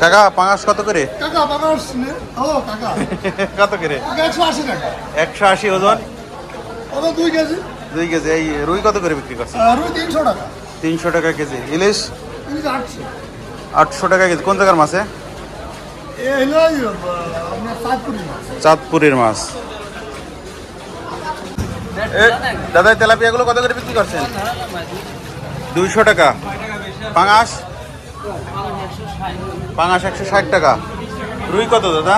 কাকা পাঙাশ কত করে কাকা শুনে ও কাকা কত করে কাকা একশো আশি টাকা একশো আশি ওজন ওটা দুই কেজি দুই কেজি এই রুই কত করে বিক্রি করছে আর ওই তিনশো টাকা তিনশো টাকা কেজি ইলিশ তিনশো আটশো আটশো টাকা কেজি কোন জায়গার মাছে এ হলো আপনার চাঁদপুরি মাছ চাঁদপুরের মাছ এ, দাদা তেলাপিয়াগুলো কত করে বিক্রি করছেন দুইশো টাকা পাঙাশ পাঙাশ একশো ষাট টাকা। রুই কত দাদা?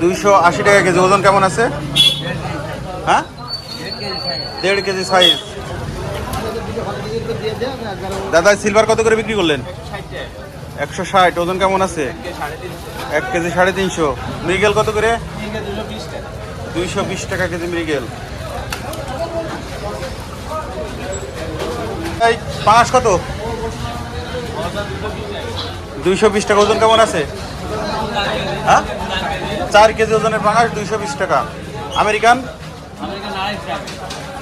দুইশো আশি টাকা কেজি, ওজন কেমন আছে? হ্যাঁ? দেড় কেজি সাইজ দাদা সিলভার কত করে বিক্রি করলেন? একশো ষাট, ওজন কেমন আছে? এক কেজি সাড়ে তিনশো। মৃগেল কত করে? দুইশো বিশ টাকা কেজি মৃগেল। পাঁচ কত? দুইশো বিশ টাকা ওজন কেমন আছে? হ্যাঁ? চার কেজি ওজনের পাঙাশ দুইশো বিশ টাকা। আমেরিকান?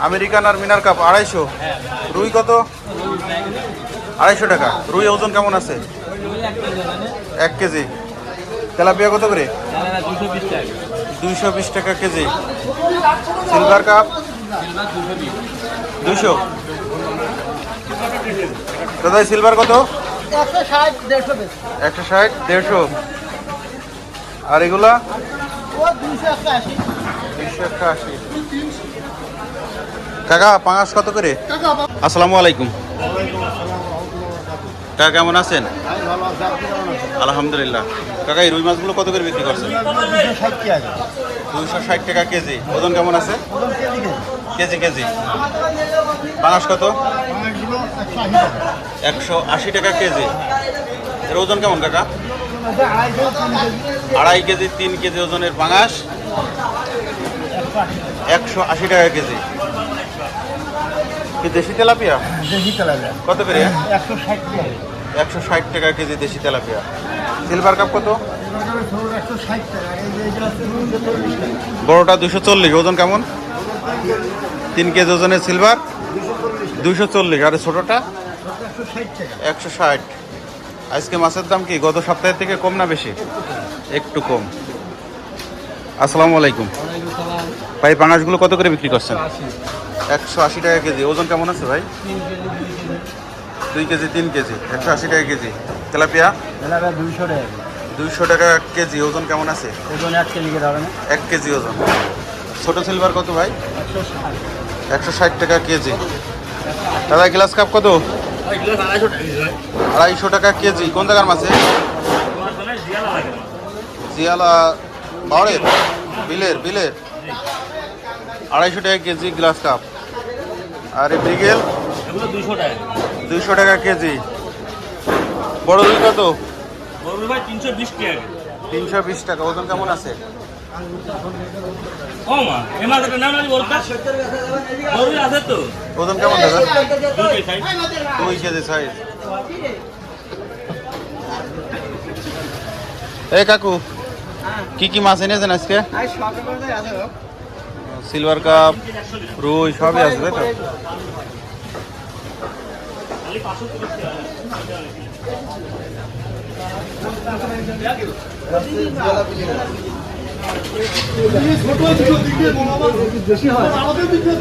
আমেরিকান আর মিনার কাপ, আড়াইশো। রুই কত? আড়াইশো টাকা। রুই ওজন কেমন আছে? এক কেজি। তেলাপিয়া কত করে? দুইশো বিশ টাকা কেজি। Silver cup? দুইশো। দাদা সিলভার কত? একশো ষাট দেড়শো আর এগুলা? কাকা পাঙাশ কত করে? আসসালামু আলাইকুম। কাকা, কেমন আছেন? আলহামদুলিল্লাহ। কাকা, এই রুই মাছগুলো কত করে বিক্রি করছেন? দুইশো ষাট টাকা কেজি। ওজন কেমন আছে? KG KG. পাঙাশ কত? একশো আশি টাকা কেজি। এর ওজন কেমন, কাকা? আড়াই কেজি, তিন কেজি ওজনের পাঙাশ একশো আশি টাকা কেজি। কি দেশি তেলাপিয়া? দেশি তেলাপিয়া। কত করে? একশো ষাট কি আছে একশো ষাট টাকা কেজি দেশি তেলাপিয়া। সিলভার কাপ কত? টাকা বড়টা দুশো চল্লিশ ওজন কেমন? তিন কেজি ওজনের সিলভার? দুশো চল্লিশ আর ছোটোটা? একশো ষাট টাকা। একশো ষাট আজকে মাছের দাম কি গত সপ্তাহের থেকে কম না বেশি? একটু কম। আসসালামু আলাইকুম। ভাই পাঙাশগুলো কত করে বিক্রি করছেন? একশো আশি টাকা কেজি। ওজন কেমন আছে ভাই? দুই কেজি তিন কেজি। একশো আশি টাকা কেজি। তেলাপিয়া? তেলাপিয়া দুইশো টাকা দুইশো টাকা কেজি। ওজন কেমন আছে? ওজন এক কেজি এক কেজি ওজন। ছোট সিলভার কত ভাই? একশো ষাট টাকা কেজি। দাদা গ্লাস কাপ কত? আড়াইশো টাকা কেজি। কোন জায়গার মাছে জিয়ালা বাউড়ের বিলের বিলের। আড়াইশো টাকা কেজি গ্লাস কাপ। আর এই দুশো টাকা। দুইশো টাকা কেজি। বড় রুই কত? তিনশো বিশ টাকা। তিনশো বিশ টাকা। ওজন কেমন আছে? এ ওজন কেমন দাদা? দুই কেজি দুই সাইজ এই কাকু কি কি মাছ এনেছেন আজকে? সিলভার কাপ রুই সবই আছে তাই তো? ছোট ছোট দিকে আমাদের দিকে